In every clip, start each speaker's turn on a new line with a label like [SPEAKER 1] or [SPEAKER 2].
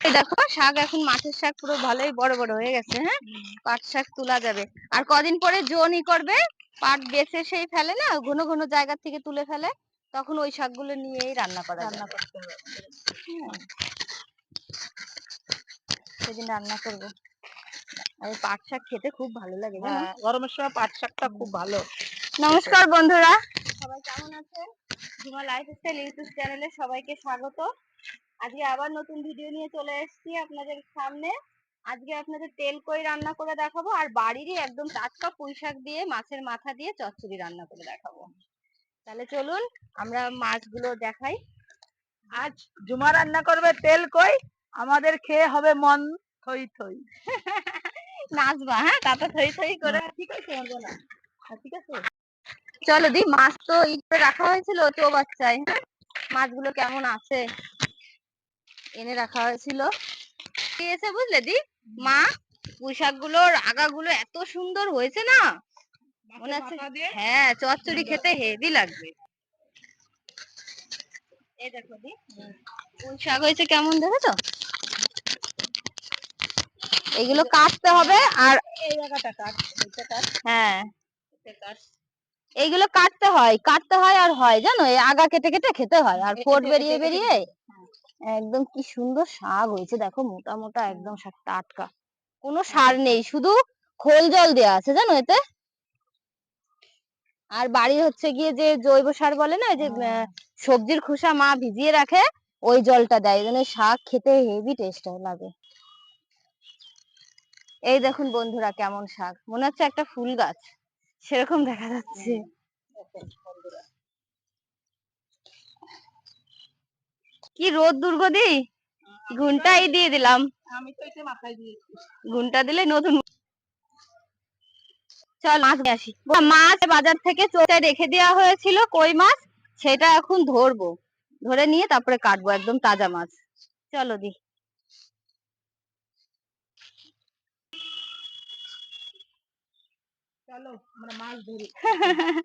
[SPEAKER 1] এই দেখো শাক এখন মাছের শাক পুরো ভালোই বড় বড় হয়ে গেছে হ্যাঁ? পাট শাক তোলা যাবে। আর কদিন পরে জোনই করবে পাট বেছে সেই ফেলে না ঘন ঘন জায়গা থেকে তুলে ফেলে তখন ওই শাকগুলো নিয়েই রান্না করা
[SPEAKER 2] রান্না করতে হবে।
[SPEAKER 1] হ্যাঁ। সেদিন রান্না করব। আর পাট শাক খেতে খুব ভালো লাগে জানো?
[SPEAKER 2] হ্যাঁ, গরমের সময় পাট শাকটা খুব ভালো।
[SPEAKER 1] নমস্কার বন্ধুরা। সবাই কেমন আছেন? ঝুমা লাইফস্টাইল ইউটিউব চ্যানেলে সবাইকে স্বাগত। আজকে আবার নতুন ভিডিও নিয়ে চলে এসেছি আপনাদের সামনে। আজকে আপনাদের তেল কই রান্না করে দেখাবো আর বাড়িরই একদম টাটকা পুঁই শাক দিয়ে মাছের মাথা দিয়ে চচ্চড়ি রান্না করে দেখাবো। তাহলে চলুন আমরা মাছগুলো দেখাই।
[SPEAKER 2] আজ জুমা রান্না করবে তেল কই আমাদের খেয়ে হবে মন থই থই।
[SPEAKER 1] নাচবা হ্যাঁ? তাতে থই থই করে
[SPEAKER 2] ঠিক আছে না। ঠিক আছে?
[SPEAKER 1] চলো দি মাছ তো ই করে রাখা হয়েছিল তো বাচ্চায় হ্যাঁ? মাছগুলো কেমন আছে? এনে রাখা হয়েছিল। দিয়েছে বুঝলে দি? মা পুঁইশাকগুলোর আগাগুলো এত সুন্দর হয়েছে না? মনে আছে হ্যাঁ চচ্চড়ি খেতে হেভি লাগবে। এই দেখো দি। শাক হয়েছে কেমন দেখেছ? এগুলো কাটতে হবে আর
[SPEAKER 2] এই জায়গাটা কাট এইটা কাট।
[SPEAKER 1] হ্যাঁ। এইগুলো কাটতে হয় কাটতে হয় আর হয় জানো? এই আগা কেটে কেটে খেতে হয় আর ফোট বেরিয়ে বেরিয়ে। একদম কি সুন্দর শাক হয়েছে। দেখো মোটা মোটা একদম শাক টাটকা। কোনো সার নেই শুধু খোল জল দেওয়া আছে জানো এতে? আর বাড়ি হচ্ছে গিয়ে যে জৈব সার বলে না যে সবজির খোসা মা ভিজিয়ে রাখে ওই জলটা দেয়। এই জন্য শাক খেতে হেভি টেস্ট লাগে। এই দেখুন বন্ধুরা কেমন শাক। মনে হচ্ছে একটা ফুল গাছ। সেরকম দেখা যাচ্ছে
[SPEAKER 2] দেখেন বন্ধুরা।
[SPEAKER 1] কি রোদ দুর্গদি ঘুমটাই দিয়ে দিলাম।
[SPEAKER 2] আমি তো এটা মাথায় দিয়েছি।
[SPEAKER 1] ঘুমটা দিলে নতুন চল মাছ আসি। মাছ বাজার থেকে চোখে রেখে দেওয়া হয়েছিল কই মাছ? সেটা এখন ধরবো। ধরে নিয়ে তারপরে কাটবো একদম তাজা মাছ। চলো দি।
[SPEAKER 2] চলো আমরা মাছ ধরি।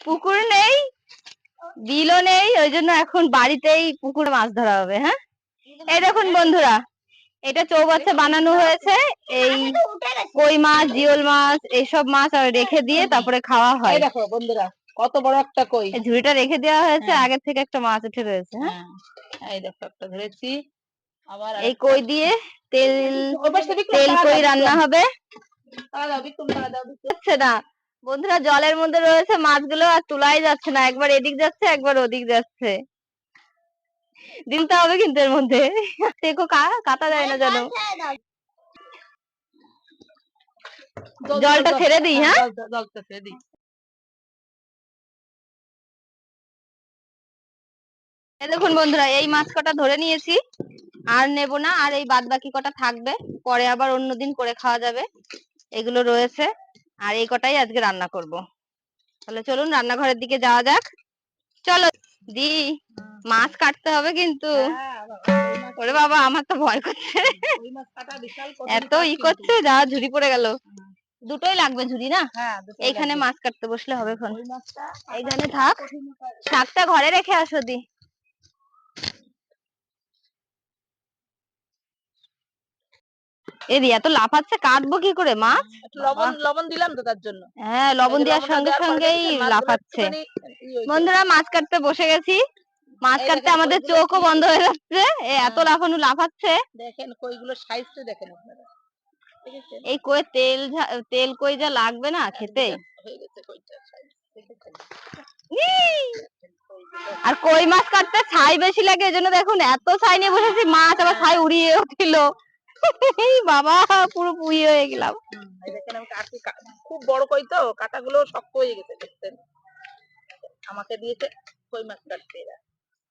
[SPEAKER 1] পুকুর নেই। বিলও নেই ওই জন্য এখন বাড়িতেই পুকুরে মাছ ধরা হবে হ্যাঁ? এই দেখুন বন্ধুরা এটা চৌবাচ্চা বানানো হয়েছে এই কই মাছ জিওল মাছ এইসব মাছ আর রেখে দিয়ে তারপরে খাওয়া হয়।
[SPEAKER 2] এই দেখো বন্ধুরা কত বড় একটা কই।
[SPEAKER 1] ঝুড়িটা রেখে দেওয়া হয়েছে
[SPEAKER 2] হ্যাঁ।
[SPEAKER 1] আগের থেকে একটা মাছ উঠে রয়েছে হ্যাঁ?
[SPEAKER 2] হ্যাঁ এই দেখো একটা ধরেছি আবার
[SPEAKER 1] এই কই দিয়ে তেল তেল কই রান্না হবে। না। বন্ধুরা জলের মধ্যে রয়েছে মাছগুলো আর তোলাই যাচ্ছে না একবার এদিক যাচ্ছে একবার ওদিক যাচ্ছে। দিতে হবে কিন্তু এর মধ্যে। দেখো কাটা যায় না যেন।
[SPEAKER 2] জল, জল,
[SPEAKER 1] জলটা
[SPEAKER 2] জল।
[SPEAKER 1] ছেড়ে দিই, হ্যাঁ?
[SPEAKER 2] জল, জল, জলটা ছেড়ে দিই।
[SPEAKER 1] দেখুন বন্ধুরা এই মাছ কটা ধরে নিয়েছি। আর নেব না আর এই বাদ বাকি কটা থাকবে। পরে আবার অন্যদিন করে খাওয়া যাবে। এগুলো রয়েছে। আর এই কটাই আজকে রান্না করব। তাহলে চলুন রান্নাঘরের দিকে যাওয়া যাক। চলো দি মাছ কাটতে হবে কিন্তু। ওরে বাবা আমার তো ভয় করছে। এত ই। করছে যা ঝুড়ি পড়ে গেল। দুটোই লাগবে ঝুড়ি না?
[SPEAKER 2] হ্যাঁ,
[SPEAKER 1] এইখানে মাছ কাটতে বসলে হবে এখন। এইখানে থাক। শাকটা ঘরে রেখে আসো দি। এদি এত লাফাচ্ছে কাটবো কি করে মাছ
[SPEAKER 2] লবণ লবণ দিলাম তো তার জন্য।
[SPEAKER 1] হ্যাঁ লবণ দেওয়ার সঙ্গে সঙ্গেই লাফাচ্ছে। বন্ধুরা মাছ কাটতে বসে গেছি। মাছ কাটতে আমাদের চোখও বন্ধ হয়ে যাচ্ছে। এত
[SPEAKER 2] হ্যাঁ।
[SPEAKER 1] লাফানো লাফাচ্ছে।
[SPEAKER 2] দেখেন কইগুলো সাইজটা দেখেন আপনারা।
[SPEAKER 1] এই কই তেল তেল কই যা লাগবে না খেতে?
[SPEAKER 2] হয়ে
[SPEAKER 1] ইই! আর কই মাছ কাটতে ছাই বেশি লাগে এজন্য দেখুন এত ছাই নিয়ে বসেছি মাছ আবার ছাই উড়িয়ে উঠিল। বাবা পুরো পুড়িয়ে হয়ে গেলাম।
[SPEAKER 2] দেখেন আমি কাটি খুব বড় কই তো? কাটাগুলো শক্ত হয়ে গেছে দেখছেন? আমাকে দিয়েছে কই মাছ কাটতে এরা।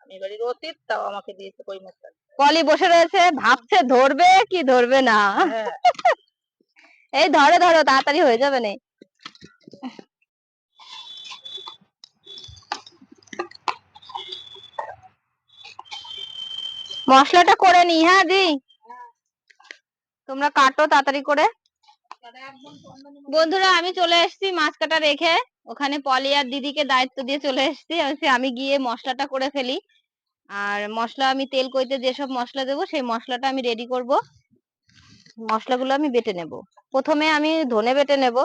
[SPEAKER 2] আমি বাড়ির অতীত তাও আমাকে দিয়েছে কই মাছ কাটতে।
[SPEAKER 1] পলি বসে রয়েছে ভাবছে ধরবে কি ধরবে না?
[SPEAKER 2] হ্যাঁ।
[SPEAKER 1] এই ধরো ধরো তাড়াতাড়ি হয়ে যাবে না। মশলাটা করে নি হ্যাঁ দি। তোমরা কাটো তাড়াতাড়ি করে। বন্ধুরা, আমি চলে এসেছি মাছ কাটা রেখে। ওখানে পলি আর দিদিকে দায়িত্ব দিয়ে চলে এসেছি। আমি গিয়ে মশলাটা করে ফেলি। আর মশলা, আমি তেল কইতে যেসব মশলা দেবো, সেই মশলাটা আমি রেডি করব। মশলাগুলো আমি বেটে নেব। প্রথমে আমি ধনে বেটে নেব।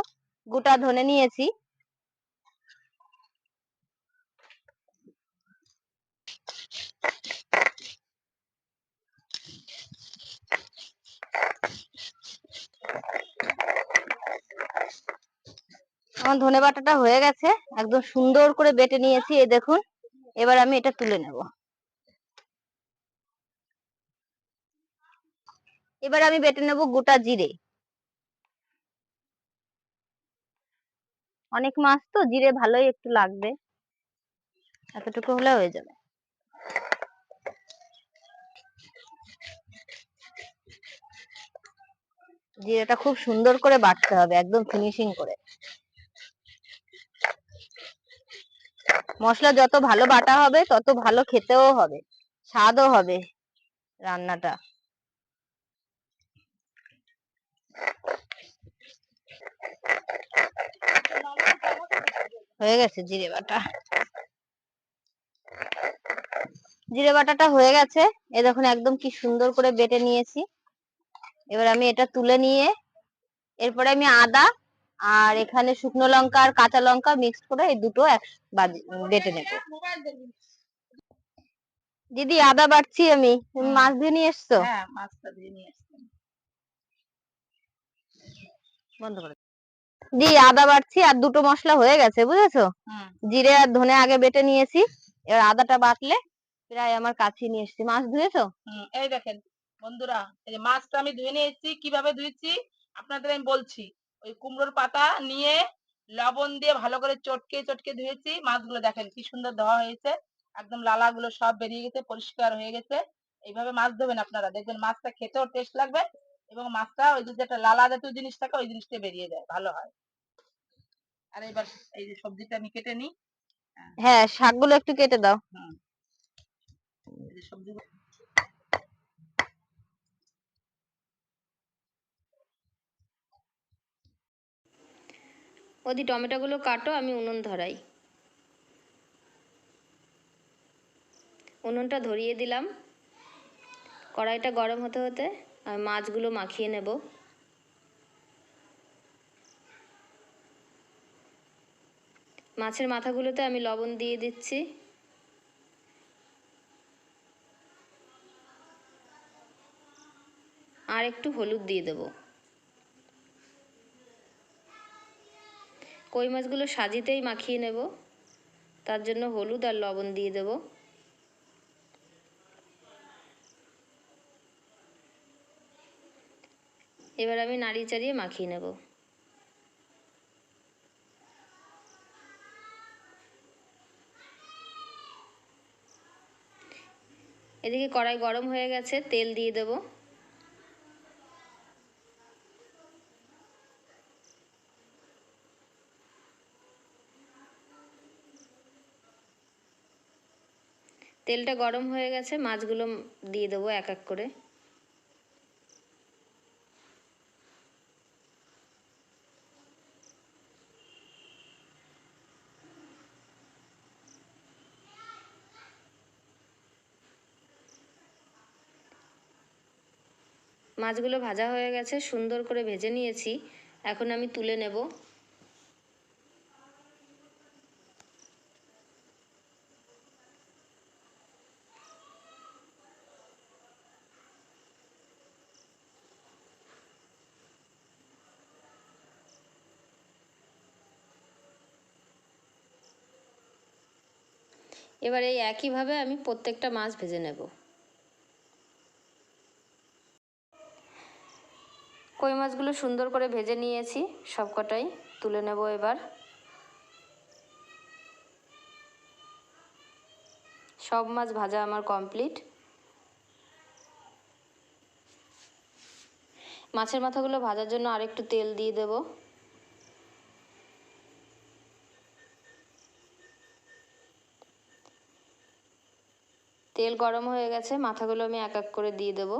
[SPEAKER 1] গোটা ধনে নিয়েছি। আমার ধনে বাটাটা হয়ে গেছে। একদম সুন্দর করে বেটে নিয়েছি, এই দেখুন। এবার আমি এটা তুলে নেব। এবার আমি বেটে নেব গোটা জিরে। অনেক মাছ তো, জিরে ভালোই একটু লাগবে। এতটুকু হলে হয়ে যাবে। জিরেটা খুব সুন্দর করে বাটতে হবে, একদম ফিনিশিং করে। মশলা যত ভালো বাটা হবে, তত ভালো খেতেও হবে, স্বাদও হবে রান্নাটা। হয়ে গেছে জিরে বাটা। জিরে বাটাটা হয়ে গেছে, এ দেখুন একদম কি সুন্দর করে বেটে নিয়েছি। এবার আমি এটা তুলে নিয়ে এরপরে আমি আদা আর এখানে শুকনো লঙ্কা আর কাঁচা লঙ্কা মিক্সড করে এই দুটো এক বেটে নেব। দিদি আদা বাটছি আমি। মাছ দিয়ে নিয়ে এসছো?
[SPEAKER 2] হ্যাঁ মাছটা দিয়ে নিয়ে আসলাম
[SPEAKER 1] বন্ধ করে দি আদা বাটছি আর দুটো মশলা হয়ে গেছে বুঝেছ? জিরে আর ধনে আগে বেটে নিয়েছি। এবার আদাটা বাটলে প্রায় আমার কাছে নিয়ে এসেছি। মাছ ধুয়েছো?
[SPEAKER 2] এই দেখেন। বন্ধুরা এই যে মাছটা আমি ধুয়ে নিয়ে এসেছি কীভাবে ধুয়েছি? আপনাদের আমি বলছি। ওই কুমড়োর পাতা নিয়ে লবণ দিয়ে ভালো করে চটকে চটকে ধুয়েছি। মাছগুলো দেখেন কি সুন্দর ধোয়া হয়েছে। একদম লালাগুলো সব বেরিয়ে গেছে পরিষ্কার হয়ে গেছে। এইভাবে মাছ ধোবেন আপনারা। দেখবেন মাছটা খেতেও টেস্ট লাগবে এবং মাছটা ওই যে যেটা লালা জাতীয় জিনিস থাকে ওই জিনিসটা বেরিয়ে যায়। ভালো হয়। আর এবার এই যে সবজিটা আমি কেটে নিই।
[SPEAKER 1] হ্যাঁ শাকগুলো একটু কেটে দাও।
[SPEAKER 2] হুম। এই যে সবজিগুলো
[SPEAKER 3] ওদি টমেটোগুলো কাটো, আমি উনুন ধরাই। উনুনটা ধরিয়ে দিলাম। কড়াইটা গরম হতে হতে আমি মাছগুলো মাখিয়ে নেব। মাছের মাথাগুলোতে আমি লবণ দিয়ে দিচ্ছি। আর একটু হলুদ দিয়ে দেবো। কই মাছগুলো সাজিতেই মাখিয়ে নেব। তার জন্য হলুদ আর লবণ দিয়ে দেব। এবার আমি নাড়িয়ে চাড়িয়ে মাখিয়ে নেব। এদিকে কড়াই গরম হয়ে গেছে, তেল দিয়ে দেবো। তেলটা গরম হয়ে গেছে, মাছগুলো দিয়ে দেবো এক এক করে। মাছগুলো ভাজা হয়ে গেছে, সুন্দর করে ভেজে নিয়েছি। এখন আমি তুলে নেব। এবার এই একইভাবে আমি প্রত্যেকটা মাছ ভেজে নেব। কই মাছগুলো সুন্দর করে ভেজে নিয়েছি, সবকটাই তুলে নেব এবার। সব মাছ ভাজা আমার কমপ্লিট। মাছের মাথাগুলো ভাজার জন্য আরেকটু তেল দিয়ে দেব। তেল গরম হয়ে গেছে, মাথাগুলো আমি এক এক করে দিয়ে দেবো।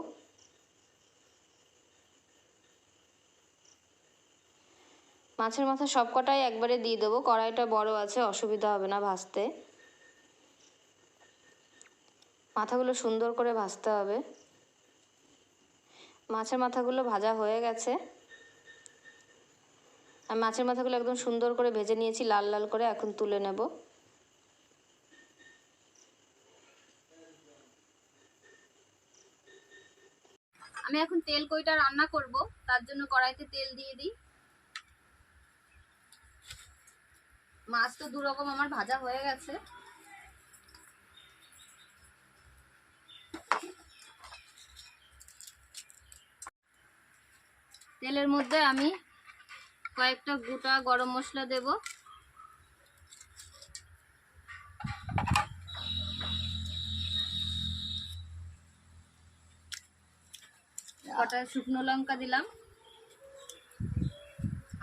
[SPEAKER 3] মাছের মাথা সবকটাই একবারে দিয়ে দেবো, কড়াইটা বড় আছে, অসুবিধা হবে না ভাজতে।
[SPEAKER 4] মাথাগুলো সুন্দর করে ভাজতে হবে। মাছের মাথাগুলো ভাজা হয়ে গেছে। আমি মাছের মাথাগুলো একদম সুন্দর করে ভেজে নিয়েছি, লাল লাল করে এখন তুলে নেব। আমি এখন তেল কইটা রান্না করব, তার জন্য কড়াইতে তেল দিয়ে দিই। মাছ তো দু রকম আমার ভাজা হয়ে গেছে। তেলের মধ্যে আমি কয়েকটা গোটা গরম মশলা দেব। কটা শুকনো লঙ্কা দিলাম।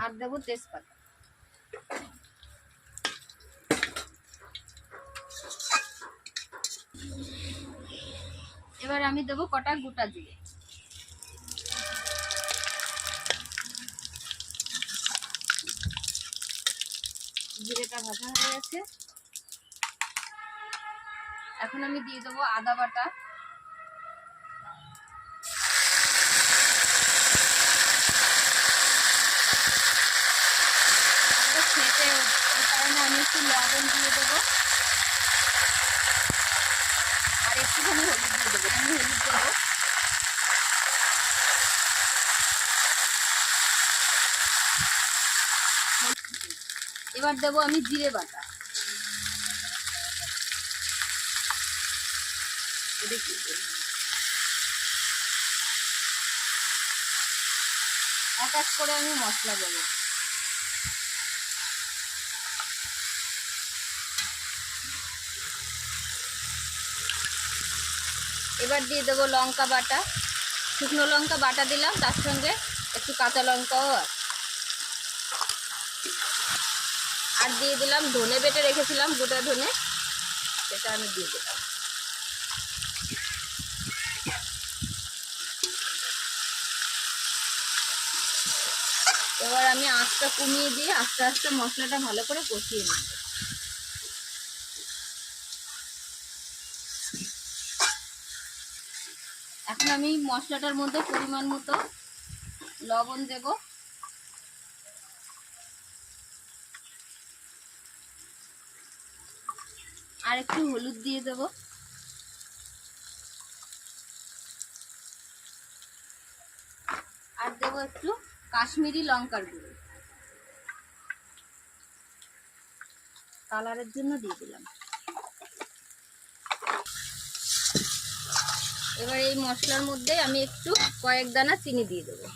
[SPEAKER 4] আর দেবো তেজপাতা। এবার আমি দেবো কটা গোটা জিরে। জিরেটা ভাজা হয়ে গেছে। এখন আমি দিয়ে দেবো আদা বাটা আদা খেতে ওই কারণে আমি একটু লবণ দিয়ে দেবো। আর একটুখানি হলুদ দিয়ে দেবো। আমি হলুদ দেবো। এবার দেবো আমি জিরে বাটা। এক এক করে আমি মশলা দেবো। এবার দিয়ে দেবো লঙ্কা বাটা। শুকনো লঙ্কা বাটা দিলাম, তার সঙ্গে একটু কাঁচা লঙ্কাও আর দিয়ে দিলাম ধনে বেটে রেখেছিলাম, গোটা ধনে। সেটা আমি দিয়ে দিলাম। এবার আমি আঁচটা কমিয়ে দিয়ে আস্তে আস্তে মশলাটা ভালো করে কষিয়ে নেব। এখন আমি মশলাটার মধ্যে পরিমাণ মতো লবণ দেবো। আর একটু হলুদ দিয়ে দেব। আর দেবো একটু কাশ্মীরি লঙ্কার গুঁড়ো। কালারের জন্য দিয়ে দিলাম। এবার এই মশলার মধ্যে আমি একটু কয়েক দানা চিনি দিয়ে দেবো।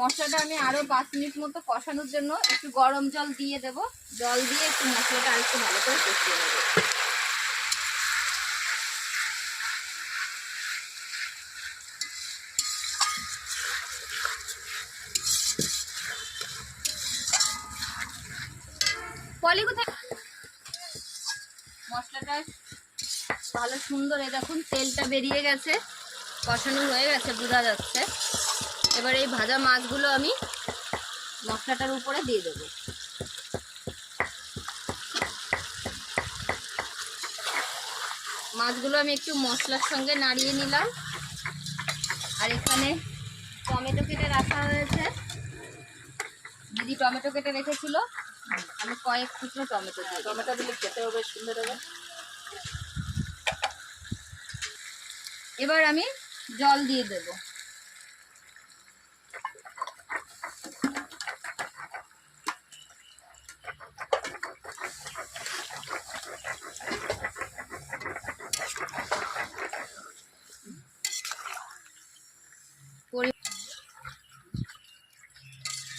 [SPEAKER 4] মশলাটা আমি আরও পাঁচ মিনিট মতো কষানোর জন্য একটু গরম জল দিয়ে দেব। জল দিয়ে একটু মশলাটা আরেকটু ভালো করে কষিয়ে নেব পলি কোথায় মশলাটা এই দেখুন, তেলটা বেরিয়ে গেছে, কষানো হয়ে গেছে, বোঝা যাচ্ছে। এবার এই ভাজা মাছগুলো আমি মশলাটার উপরে দিয়ে দেবো। মাছগুলো আমি একটু মশলার সঙ্গে নাড়িয়ে নিলাম। আর এখানে টমেটো কেটে রাখা হয়েছে। দিদি টমেটো কেটে রেখেছিল। আমি কয়েক টুকরো টমেটো দিই।
[SPEAKER 5] টমেটো দিলে খেতেও বেশ সুন্দর হবে।
[SPEAKER 4] এবার আমি জল দিয়ে দেব।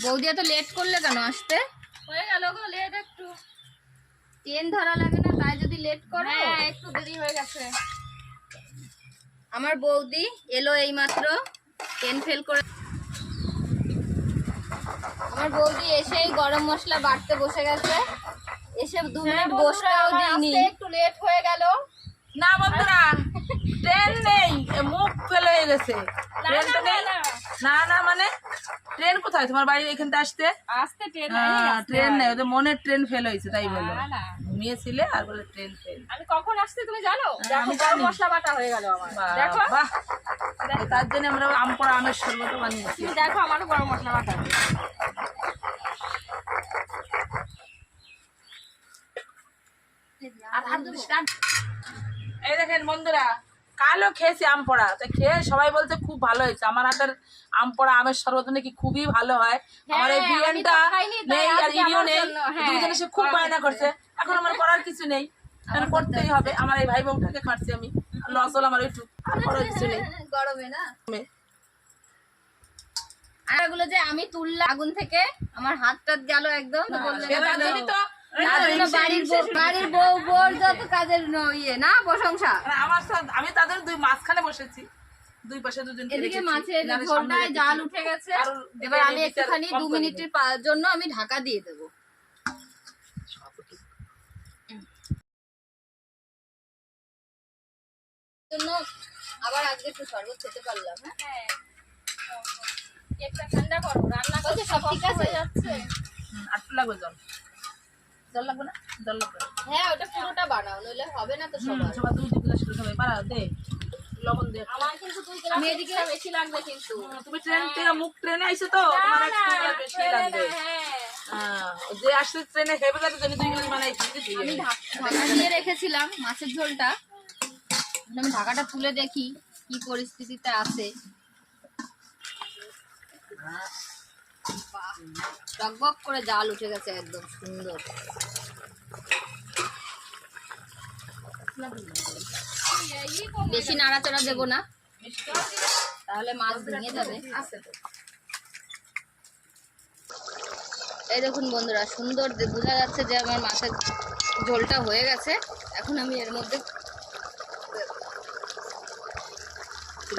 [SPEAKER 4] বৌদি এত লেট করলে কেন আসতে?
[SPEAKER 1] হয়ে গেল গো লেট একটু।
[SPEAKER 4] ট্রেন ধরা লাগে না তাই যদি লেট করো।
[SPEAKER 1] হ্যাঁ একটু দেরি হয়ে গেছে।
[SPEAKER 4] আমার বৌদি এলো এই মাত্র টেন ফেল করে আমার বৌদি এসেই গরম মশলা বাড়তে বসে গেছে। এসে দু
[SPEAKER 1] হ্যাঁ
[SPEAKER 4] মিনিট বসতেও দিইনি।
[SPEAKER 1] একটু লেট হয়ে গেল।
[SPEAKER 5] না বন্ধুরা ট্রেন নেই মুখ ফেলে গেছে। ট্রেন তো
[SPEAKER 1] না
[SPEAKER 5] নেই।
[SPEAKER 1] না
[SPEAKER 5] না মানে ট্রেন কোথায়? তোমার বাড়ির এখানটা আসতে?
[SPEAKER 4] আসতে ট্রেন
[SPEAKER 5] ট্রেন নেই ওদের মনে ট্রেন ফেল হয়েছে তাই বলো।
[SPEAKER 4] না, না।
[SPEAKER 5] ঘুমিয়েছিলে আর বলে ট্রেন ফেল
[SPEAKER 4] আমি কখন আসতে তুমি জানো?
[SPEAKER 5] আমি
[SPEAKER 4] দেখো
[SPEAKER 5] জানি।
[SPEAKER 4] মশলা বাটা হয়ে গেল আমার। দেখো।
[SPEAKER 5] বাহ। তার জন্য আমরা আম পড়া আমের শরবত বানিয়েছি।
[SPEAKER 4] তুমি দেখো আমারও গরম মশলা বাটা।
[SPEAKER 5] আর হাত। এই দেখেন বন্ধুরা কালও খেয়েছি আম পড়া। তো খেয়ে সবাই বলছে খুব ভালো হয়েছে। আমার হাতের আম পড়া আমের শরবত নাকি খুবই ভালো হয়। আমার এই
[SPEAKER 4] হ্যাঁ,
[SPEAKER 5] বিরিয়ানিটা নেই আর ইডিও নেই।
[SPEAKER 4] হ্যাঁ,
[SPEAKER 5] জিনিসে খুব বায়না করছে। এখন আমার করার কিছু নেই। করতেই হবে। আমার এই ভাই বোনটাকে খাটছি আমি। লস হলো আমার একটু। আর করার কিছু নেই।
[SPEAKER 4] গরমে না? যে আমি তুললাম আগুন থেকে আমার হাত টাত গেল একদম। তো বললে
[SPEAKER 5] সে
[SPEAKER 4] না,
[SPEAKER 5] তার জন্যই তো
[SPEAKER 4] তার জন্য বাড়ির বউ বাড়ির বউ বউর যত কাজের ইয়ে না প্রশংসা?
[SPEAKER 5] আমার আমি তাদের দুই মাঝখানে বসেছি। দুই পাশে দুজন
[SPEAKER 4] এদিকে মাছের ঝোলটায় জাল উঠে গেছে। এবার আমি একটুখানি দু মিনিটের জন্য আমি ঢাকা দিয়ে দেবো। জন্য আবার আজকে একটু শরবত খেতে পারলাম হ্যাঁ? কেকটা ঠান্ডা করো রান্না করতে সব ঠিক আছে? যাচ্ছে।
[SPEAKER 5] আটটু লাগবে জল জল লাগবে না? জল লাগবে।
[SPEAKER 4] হ্যাঁ ওটা পুরোটা বানাও নইলে হবে না তো সবার।
[SPEAKER 5] সবার দুই দুই গ্লাস করে দে। লবণ দে।
[SPEAKER 4] আমার কিন্তু দুই গ্লাস এদিকে বেশি লাগবে কিন্তু।
[SPEAKER 5] তুমি ট্রেন থেকে মুখ ট্রেনে আইছো তো? তোমার এক বেশি লাগবে। হ্যাঁ, যে আসছে ট্রেনে হেবে যাবে জন্য দুই গ্লাস বানাইছি
[SPEAKER 4] আমি ঢাকা দিয়ে রেখেছিলাম মাছের ঝোলটা। আমি ঢাকাটা তুলে দেখি কি পরিস্থিতিতে আছে। টকবক করে জাল উঠে গেছে একদম সুন্দর। বেশি নাড়াচাড়া দেবো না। তাহলে মাছ ভেঙে যাবে। এই দেখুন বন্ধুরা, সুন্দর বোঝা যাচ্ছে যে আমার মাছের ঝোলটা হয়ে গেছে। এখন আমি এর মধ্যে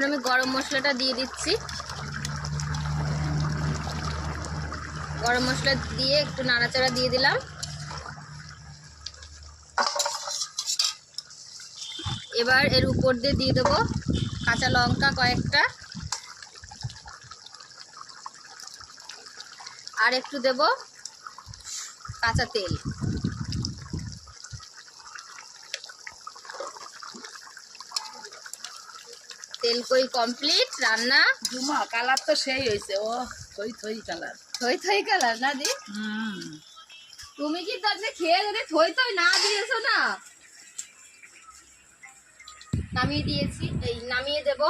[SPEAKER 4] আমি গরম মশলাটা দিয়ে দিচ্ছি। গরম মশলা দিয়ে একটু নাড়াচাড়া দিয়ে দিলাম। এবার এর উপর দিয়ে দিয়ে দেবো কাঁচা লঙ্কা কয়েকটা। আর একটু দেব কাঁচা তেল। তেল কই কমপ্লিট? রান্না?
[SPEAKER 5] ঝুমা কালার তো সেই হয়েছে ও থই থই কালার।
[SPEAKER 4] থই থই কালার না দি? তুমি কি তাহলে খেয়ে যদি থই থই না দিয়েছ না? নামিয়ে দিয়েছি এই নামিয়ে দেব।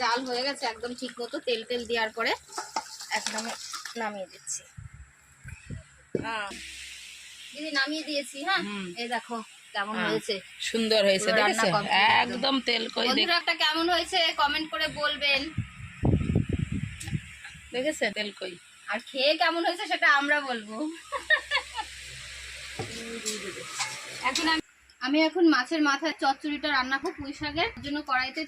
[SPEAKER 4] জাল হয়ে গেছে একদম ঠিক মতো তেল তেল দেওয়ার পরে আমি নামিয়ে দিচ্ছি। হ্যাঁ। দিদি নামিয়ে দিয়েছি হ্যাঁ। এই দেখো কেমন
[SPEAKER 5] হ্যাঁ।
[SPEAKER 4] হয়েছে।
[SPEAKER 5] সুন্দর হয়েছে
[SPEAKER 4] একদম।
[SPEAKER 5] একদম তেল কই
[SPEAKER 4] বন্ধুরা একটা কেমন হয়েছে? কমেন্ট করে বলবেন।
[SPEAKER 5] দেখেছে তেল কই?
[SPEAKER 4] আর খেয়ে কেমন হয়েছে সেটা আমরা বলব। এখন আমি আমি এখন মাছের মাথায় চচ্চড়িটা রান্না করব পুঁই শাকের জন্য কড়াইতে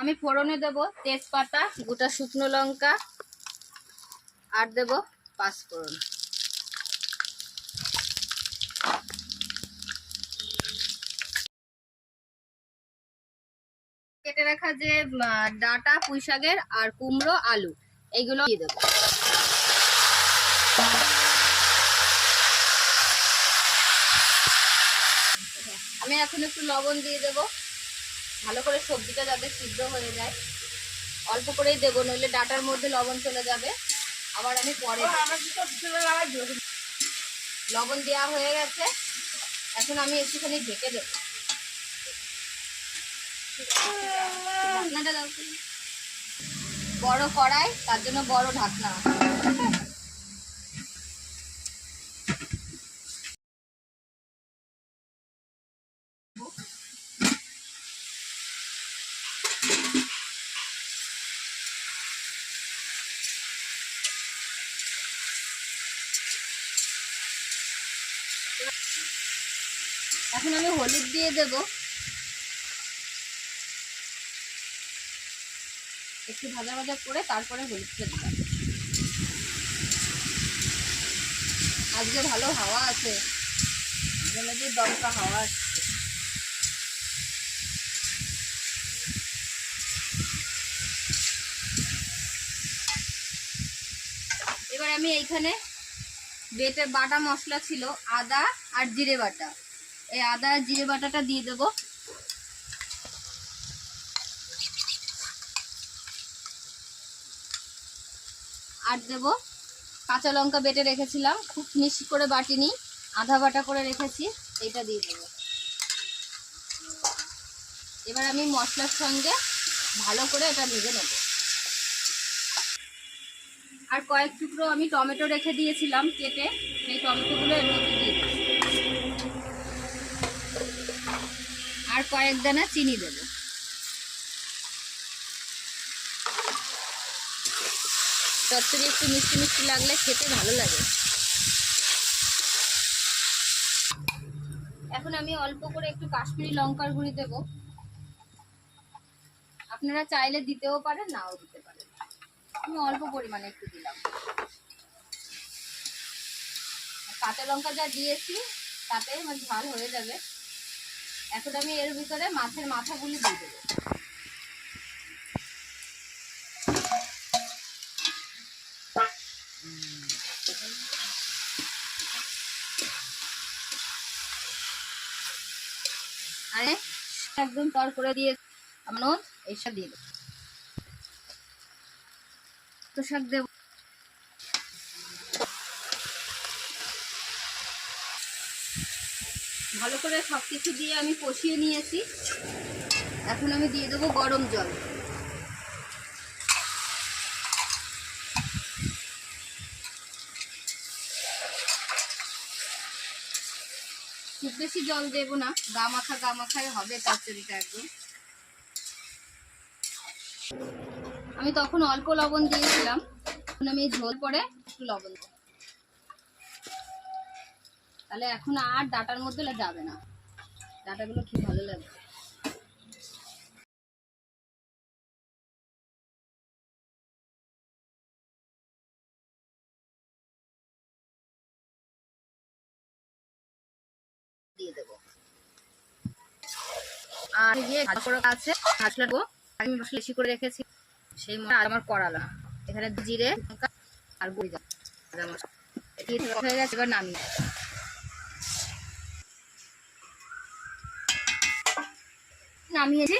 [SPEAKER 4] আমি ফোড়নে দেব তেজপাতা, গোটা শুকনো লঙ্কা, আর দেব পাঁচফোড়ন। কেটে রাখা যে ডাটা, পুঁই শাকের, আর কুমড়ো, আলু। এইগুলো দিয়ে দেবো। আমি এখন একটু লবণ দিয়ে দেব। ভালো করে সবজিটা যাতে সিদ্ধ হয়ে যায়। অল্প করেই দেবো নইলে ডাটার মধ্যে লবণ চলে যাবে। আবার আমি পরে। লবণ দেওয়া হয়ে গেছে। এখন আমি একটুখানি ঢেকে দেবো। ঢাকনাটা দাও। বড় কড়াই তার জন্য বড় ঢাকনা। এখন আমি হলুদ দিয়ে দেব। একটু ভাজা ভাজা করে তারপরে হলুদটা দিলাম। আজকে ভালো হাওয়া আছে। দমকা হাওয়া আসছে। এবার আমি এইখানে বেটে বাটা মশলা ছিল, আদা আর জিরে বাটা। এই আদা আর জিরে বাটাটা দিয়ে দেবো। আর দেব। কাঁচা লঙ্কা বেটে রেখেছিলাম। খুব মিষ্টি করে বাটিনি। আধা বাটা করে রেখেছি। এটা দিয়ে দেবো। এবার আমি মশলার সঙ্গে ভালো করে এটা ভেজে নেব। আর কয়েক টুকরো আমি টমেটো রেখে দিয়েছিলাম কেটে। সেই টমেটোগুলো এর মধ্যে দিয়ে আর কয়েক দানা চিনি দেবো। চচ্চড়ি একটু মিষ্টি মিষ্টি লাগলে খেতে ভালো লাগে। এখন আমি অল্প করে একটু কাশ্মীরি লঙ্কার গুঁড়ি দেবো। আপনারা চাইলে দিতেও পারেন, নাও দিতে পারেন। আমি অল্প পরিমাণে একটু দিলাম। কাঁচা লঙ্কা যা দিয়েছি, তাতে আমার ঝাল হয়ে যাবে। এখন আমি এর ভিতরে মাছের মাথাগুলি দিয়ে দেবো আরে একদম তর করে দিয়ে আমার নুন এইসব দিয়ে দেবো। তো শাক দেব। ভালো করে সব কিছু দিয়ে আমি কষিয়ে নিয়েছি। এখন আমি দিয়ে দেবো গরম জল। বেশি জল দেব না। গা মাখা গা মাখাই হবে চচ্চড়িটা একদম। আমি তখন অল্প লবণ দিয়েছিলাম। এখন আমি ঝোল পরে একটু লবণ দেবো। তাহলে এখন আর ডাটার মধ্যে যাবে না। ডাটাগুলো খুব ভালো লাগবে দিয়ে দেবো। আর আছে আমি মশলা বেশি করে রেখেছি, সেই মশলা আমার করালা এখানে জিরে আর গুঁড়ি দাও মশলা। হয়ে গেছে, এবার নামিয়ে নামিয়েছি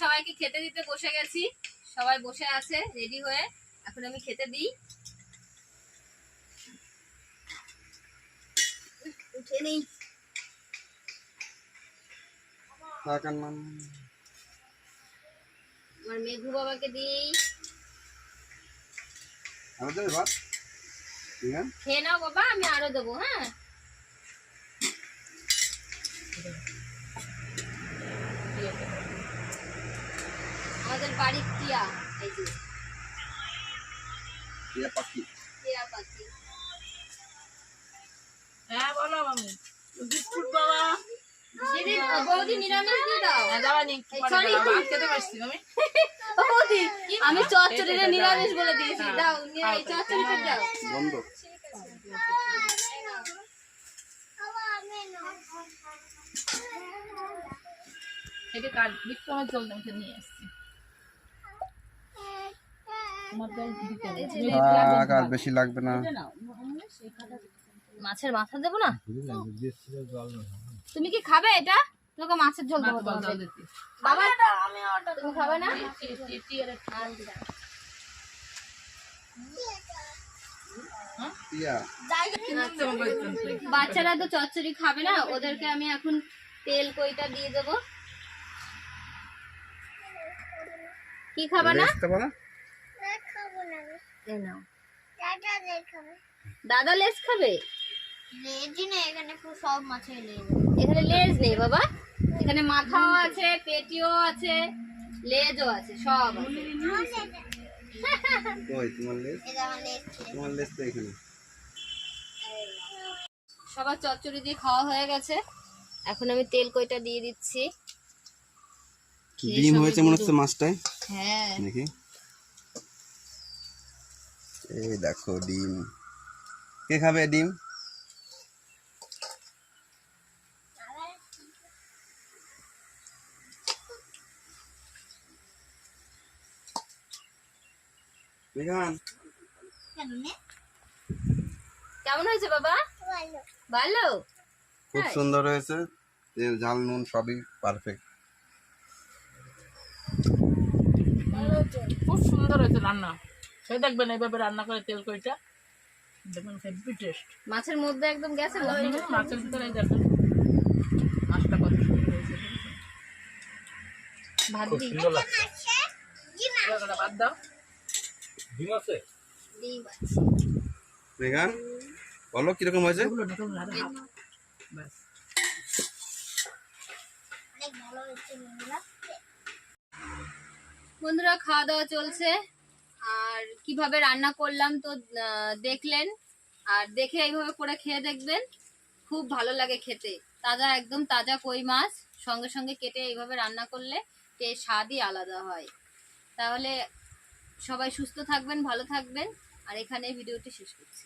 [SPEAKER 4] সবাইকে খেতে দিতে বসে গেছি। সবাই বসে আছে রেডি হয়ে। এখন আমি খেতে দিই। উঠে নেই। আমার মেঘু বাবাকে দিই।
[SPEAKER 6] আমাদের ভাত ঠিক আছে?
[SPEAKER 4] খেয়ে নাও বাবা আমি আরও দেবো হ্যাঁ? আমাদের বাড়ির টিয়া এই যে।
[SPEAKER 6] ইয়া পাখি।
[SPEAKER 4] টিয়া পাখি।
[SPEAKER 5] হ্যাঁ বলো মামি। বিস্কুট বাবা। হ্যাঁ
[SPEAKER 4] আমি চচ্চড়িটা নিরামিষ বলে দিয়েছি।
[SPEAKER 5] হ্যাঁ,
[SPEAKER 4] দাও নি- এই। চচ্চড়িটা দাও।
[SPEAKER 6] বন্ধ।
[SPEAKER 5] এটা কার বিক্রমের জল নিয়ে আসছি তোমার জল দিতে হবে তুমি
[SPEAKER 6] থাক আর বেশি লাগবে না।
[SPEAKER 4] মাছের মাথা দেবো না? তুমি কি খাবে এটা? তোমাকে মাছের ঝোল দেবো। বাবা তুমি খাবে না? বাচ্চারা তো চচ্চড়ি খাবে না ওদেরকে আমি এখন তেল কইটা দিয়ে দেবো। কি খাবে না? নাও। দাদা লেজ খাবে? এখানে লেজ। নেই বাবা। এখানে মাথাও আছে পেটিও আছে লেজও আছে সব আছে।
[SPEAKER 6] কই তোমার লেস তোমার লেস তো এখানে।
[SPEAKER 4] সবার চচ্চড়ি দিয়ে খাওয়া হয়ে গেছে। এখন আমি তেল কইটা দিয়ে দিচ্ছি।
[SPEAKER 6] ডিম হয়েছে মনে হচ্ছে মাছটায়?
[SPEAKER 4] হ্যাঁ।
[SPEAKER 6] দেখি এই দেখো ডিম। কে খাবে ডিম?
[SPEAKER 4] কেমন? হয়েছে বাবা? ভালো।
[SPEAKER 6] খুব সুন্দর হয়েছে। তেল ঝাল নুন সবই পারফেক্ট
[SPEAKER 5] খুব সুন্দর হয়েছে রান্না। সে দেখবেন এইভাবে রান্না করে তেল কইটা। দেখবেন হেভি টেস্ট
[SPEAKER 4] মাছের মধ্যে একদম গেছে
[SPEAKER 5] মাছের ভিতরে দেখেন মাছটা কত সুন্দর হয়েছে।
[SPEAKER 4] ভাত দিই।
[SPEAKER 5] এবার একটা দাও।
[SPEAKER 4] ডিম আছে।
[SPEAKER 6] রেহান বলো কীরকম হয়েছে?
[SPEAKER 4] বন্ধুরা খাওয়া দাওয়া চলছে। আর কীভাবে রান্না করলাম তো দেখলেন। আর দেখে এইভাবে করে খেয়ে দেখবেন, খুব ভালো লাগে খেতে। তাজা, একদম তাজা কই মাছ, সঙ্গে সঙ্গে কেটে এইভাবে রান্না করলে কে স্বাদই আলাদা হয়। তাহলে সবাই সুস্থ থাকবেন, ভালো থাকবেন। আর এখানে ভিডিওটি শেষ করছি।